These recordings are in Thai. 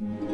ค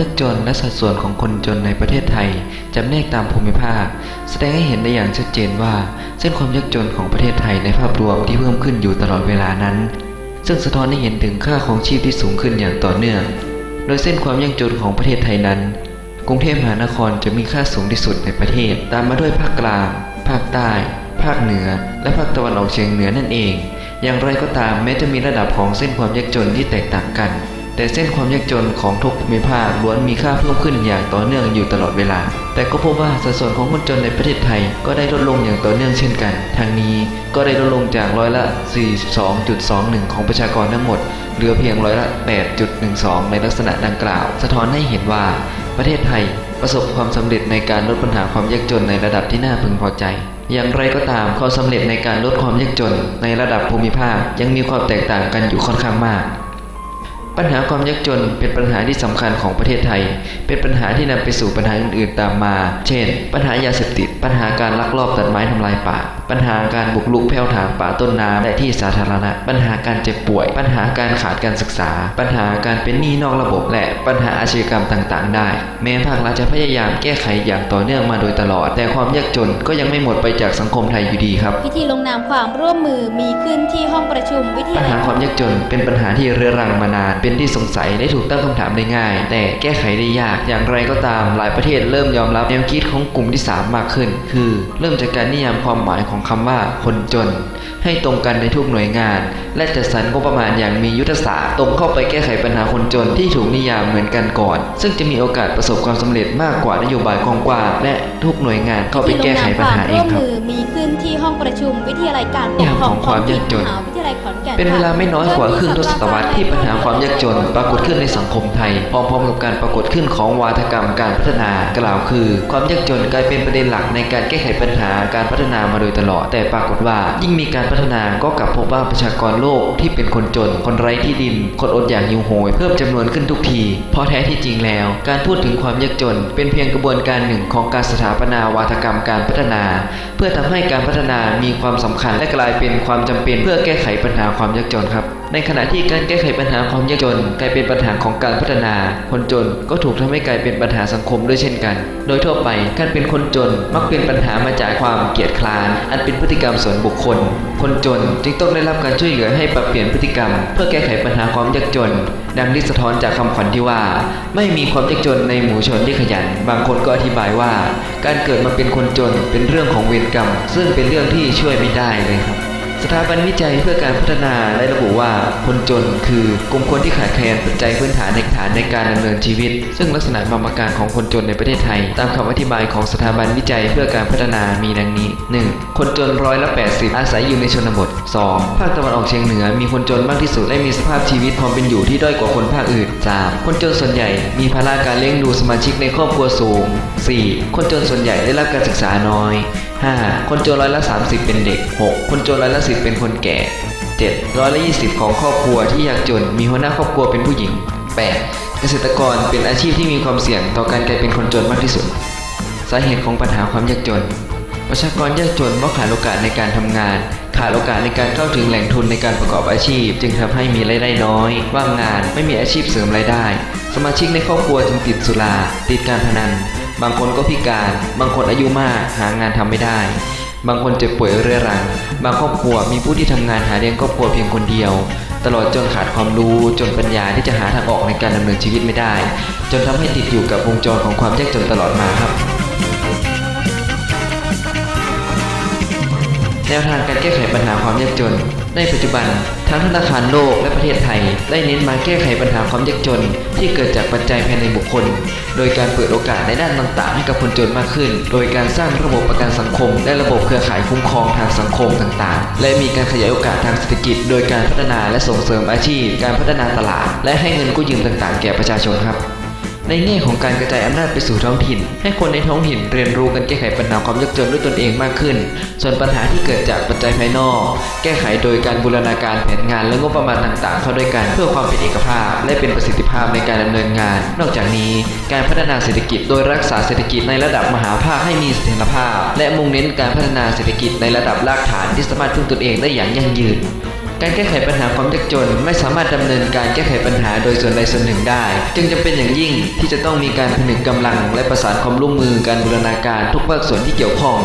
ยากจนและสัดส่วนของคนจนในประเทศไทยจำแนกตามภูมิภาค แสดงให้เห็นได้อย่างชัดเจนว่า เส้นความยากจนของประเทศไทยในภาพรวมที่เพิ่มขึ้นอยู่ตลอดเวลานั้น ซึ่งสะท้อนให้เห็นถึงค่าของชีพที่สูงขึ้นอย่างต่อเนื่อง โดยเส้นความยากจนของประเทศไทยนั้น กรุงเทพมหานครจะมีค่าสูงที่สุดในประเทศ ตามมาด้วยภาคกลาง ภาคใต้ ภาคเหนือ และภาคตะวันออกเฉียงเหนือนั่นเอง อย่างไรก็ตามแม้จะมีระดับของเส้นความยากจนที่แตกต่างกัน แต่เส้นความยากจนของทุกภูมิภาคล้วนมีค่าเพิ่มขึ้นอย่างต่อเนื่องอยู่ตลอดเวลา แต่ก็พบว่าสัดส่วนของคนจนในประเทศไทยก็ได้ลดลงอย่างต่อเนื่องเช่นกัน ทางนี้ก็ได้ลดลงจากร้อยละ 42.21 ของประชากรทั้งหมด เหลือเพียงร้อยละ 8.12 ในลักษณะดังกล่าว สะท้อนให้เห็นว่าประเทศไทยประสบความสำเร็จในการลดปัญหาความยากจนในระดับที่น่าพึงพอใจ อย่างไรก็ตามความสำเร็จในการลดความยากจนในระดับภูมิภาคยังมีความแตกต่างกันอยู่ค่อนข้างมาก ปัญหาความยากจนเป็นปัญหาที่สำคัญของประเทศไทย เป็นปัญหาที่นำไปสู่ปัญหาอื่นๆตามมา เช่น ปัญหายาเสพติด ปัญหาการลักลอบตัดไม้ทำลายป่า ปัญหาการบุกรุกแผ่วถางป่าต้นน้ำและที่สาธารณะ ปัญหาการเจ็บป่วย ปัญหาการขาดการศึกษา ปัญหาการเป็นหนี้นอกระบบ และปัญหาอาชญากรรมต่างๆ ได้ แม้ภาครัฐจะพยายามแก้ไขอย่างต่อเนื่องมาโดยตลอด แต่ความยากจนก็ยังไม่หมดไปจากสังคมไทยอยู่ดีครับ พิธีลงนามความร่วมมือมีขึ้นที่ห้องประชุมวิทปัญยาหาลัยความยากจนเป็นปัญหาที่เรื้อรังมานานเป็นที่สงสัยและถูกตั้งคำถามได้ง่าย แต่แก้ไขได้ยากอย่างไรก็ตามหลายประเทศเริ่มยอมรับแนวคิดของกลุ่มที่ 3 มากขึ้น คือ เริ่มจากการนิยามความหมายของคำว่าคนจน ให้ตรงกันในทุกหน่วยงาน และจัดสรรงบประมาณอย่างมียุทธศาสตร์ตรงเข้าไปแก้ไขปัญหาคนจนที่ถูกนิยามเหมือนกันก่อน ซึ่งจะมีโอกาสประสบความสำเร็จมากกว่านโยบายกว้างๆและทุกหน่วยงานเข้าไปแก้ไขปัญหาเองครับพิธีลงนามความร่วมมือมีขึ้นที่ห้องประชุมวิทยาลัยการปกครองอย่างของความยากจนมหาวิทยา ลัยขอนแก่นเป็นเวลาไม่น้อยกว่าครึ่งทศตวรรษที่ปัญหาความยากจน ปรากฏขึ้นในสังคมไทย พร้อมๆกับการปรากฏขึ้นของวาทกรรมการพัฒนากล่าวคือ ความยากจนกลายเป็นประเด็นหลักในการแก้ไขปัญหาการพัฒนามาโดยตลอด แต่ปรากฏว่า ยิ่งมีการพัฒนาก็กลับพบว่าประชากรโลกที่เป็นคนจน คนไร้ที่ดิน คนอดอยากหิวโหยเพิ่มจำนวนขึ้นทุกที เพราะแท้ที่จริงแล้ว การพูดถึงความยากจน เป็นเพียงกระบวนการหนึ่งของการสถาปนาวาทกรรมการพัฒนา เพื่อทำให้การพัฒนามีความสำคัญและกลายเป็นความจำเป็นเพื่อแก้ไขปัญหาความยากจนครับ ในขณะที่การแก้ไขปัญหาความยากจน กลายเป็นปัญหาของการพัฒนา คนจนก็ถูกทำให้กลายเป็นปัญหาสังคมด้วยเช่นกัน โดยทั่วไปการเป็นคนจนมักเป็นปัญหามาจากความเกียจคร้าน อันเป็นพฤติกรรมส่วนบุคคล คนจนจึงต้องได้รับการช่วยเหลือให้ปรับเปลี่ยนพฤติกรรม เพื่อแก้ไขปัญหาความยากจน ดังที่สะท้อนจากคำขวัญที่ว่า ไม่มีความยากจนในหมู่ชนที่ขยัน บางคนก็อธิบายว่า การเกิดมาเป็นคนจนเป็นเรื่องของเวรกรรม ซึ่งเป็นเรื่องที่ช่วยไม่ได้เลยครับ สถาบันวิจัยเพื่อการพัฒนาได้ระบุว่า คนจนคือกลุ่มคนที่ขาดแคลนปัจจัยพื้นฐานในฐานในการดำเนินชีวิต ซึ่งลักษณะบางประการของคนจนในประเทศไทย ตามคำอธิบายของสถาบันวิจัยเพื่อการพัฒนามีดังนี้ 1. คนจนร้อยละ80 อาศัยอยู่ในชนบท 2. ภาคตะวันออกเฉียงเหนือมีคนจนมากที่สุดและมีสภาพชีวิตความเป็นอยู่ที่ด้อยกว่าคนภาคอื่น 3. คนจนส่วนใหญ่มีภาระการเลี้ยงดูสมาชิกในครอบครัวสูง 4. คนจนส่วนใหญ่ได้รับการศึกษาน้อย 5. คนจนร้อยละ 30 เป็นเด็ก 6. คนจนร้อยละ 10 เป็นคนแก่ 7. ร้อยละ 20 ของครอบครัวที่ยากจนมีหัวหน้าครอบครัวเป็นผู้หญิง 8. เกษตรกรเป็นอาชีพที่มีความเสี่ยงต่อการกลายเป็นคนจนมากที่สุด สาเหตุของปัญหาความยากจน ประชากรยากจนเพราะขาดโอกาสในการทำงาน ขาดโอกาสในการเข้าถึงแหล่งทุนในการประกอบอาชีพ จึงทำให้มีรายได้น้อย ว่างงาน ไม่มีอาชีพเสริมรายได้ สมาชิกในครอบครัวจึงติดสุรา ติดการพนัน บางคนก็พิการ บางคนอายุมากหางานทำไม่ได้ บางคนเจ็บป่วยเรื้อรัง บางครอบครัวมีผู้ที่ทำงานหาเลี้ยงครอบครัวเพียงคนเดียว ตลอดจนขาดความรู้จนปัญญาที่จะหาทางออกในการดำเนินชีวิตไม่ได้ จนทำให้ติดอยู่กับวงจรของความยากจนตลอดมาครับ แนวทางการแก้ไขปัญหาความยากจน ในปัจจุบันทั้งธนาคารโลกและประเทศไทย ได้เน้นมาแก้ไขปัญหาความยากจน ที่เกิดจากปัจจัยภายในบุคคล โดยการเปิดโอกาสในด้านต่างๆ ให้กับคนจนมากขึ้น โดยการสร้างระบบประกันสังคม และระบบเครือข่ายคุ้มครองทางสังคมต่างๆ และมีการขยายโอกาสทางเศรษฐกิจ โดยการพัฒนาและส่งเสริมอาชีพ การพัฒนาตลาด และให้เงินกู้ยืมต่างๆ แก่ประชาชนครับ ในแง่ของการกระจายอำนาจไปสู่ท้องถิ่น ให้คนในท้องถิ่นเรียนรู้กันแก้ไขปัญหาความยากจนด้วยตนเองมากขึ้น ส่วนปัญหาที่เกิดจากปัจจัยภายนอก แก้ไขโดยการบูรณาการแผนงานและงบประมาณต่างๆ เข้าด้วยกันเพื่อความเป็นเอกภาพ และเป็นประสิทธิภาพในการดำเนินงาน นอกจากนี้ การพัฒนาเศรษฐกิจโดยรักษาเศรษฐกิจในระดับมหาภาคให้มีเสถียรภาพ และมุ่งเน้นการพัฒนาเศรษฐกิจในระดับรากฐานที่สามารถพึ่งตนเองได้อย่างยั่งยืน การแก้ไขปัญหาความยากจนไม่สามารถดำเนินการแก้ไขปัญหาโดยส่วนใดส่วนหนึ่งได้ จึงจำเป็นอย่างยิ่งที่จะต้องมีการผนึกกำลัง และประสานความร่วมมือการบูรณาการทุกภาคส่วนที่เกี่ยวข้อง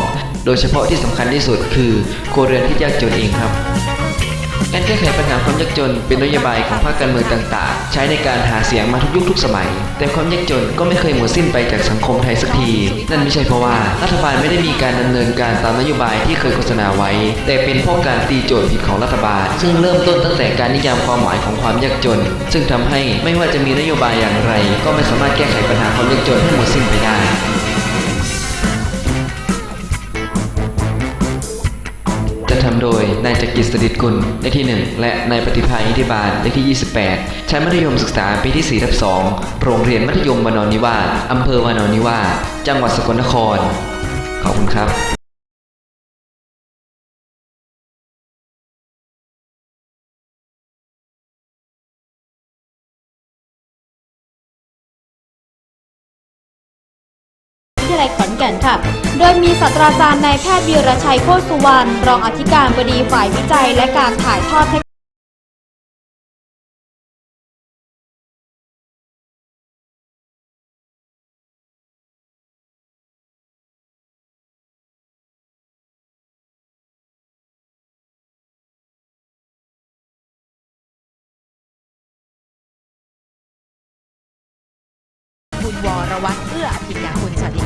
โดยเฉพาะที่สำคัญที่สุดคือครัวเรือนที่ยากจนเองครับ การแก้ไขปัญหาความยากจนเป็นนโยบายของภาคการเมืองต่างๆ ใช้ในการหาเสียงมาทุกยุคทุกสมัย แต่ความยากจนก็ไม่เคยหมดสิ้นไปจากสังคมไทยสักที นั่นไม่ใช่เพราะว่ารัฐบาลไม่ได้มีการดำเนินการตามนโยบายที่เคยโฆษณาไว้ แต่เป็นเพราะการตีโจทย์ผิดของรัฐบาล ซึ่งเริ่มต้นตั้งแต่การนิยามความหมายของความยากจน ซึ่งทำให้ไม่ว่าจะมีนโยบายอย่างไร ก็ไม่สามารถแก้ไขปัญหาความยากจนให้หมดสิ้นไปได้ ทำโดยนายจักริดสดิตกุลเลขที่ 1 และนายปฏิภาอิทธิบาลเลขที่ 28 ชั้นมัธยมศึกษาปีที่4ทับ2โรงเรียนมัธยมวานอนนิวาสอำเภอวานอนนิวาสจังหวัดสกลนคร ขอบคุณครับวิทยาลัยขอนแก่นค่ะ ดยมีศาสตราจารย์นายแพทย์วีรชัยโคตรสุวรรณรองอธิการบดีฝ่ายวิจัยและการถ่ายทอดเทคคุณวรวัตรเอื้ออภิญญาคุณ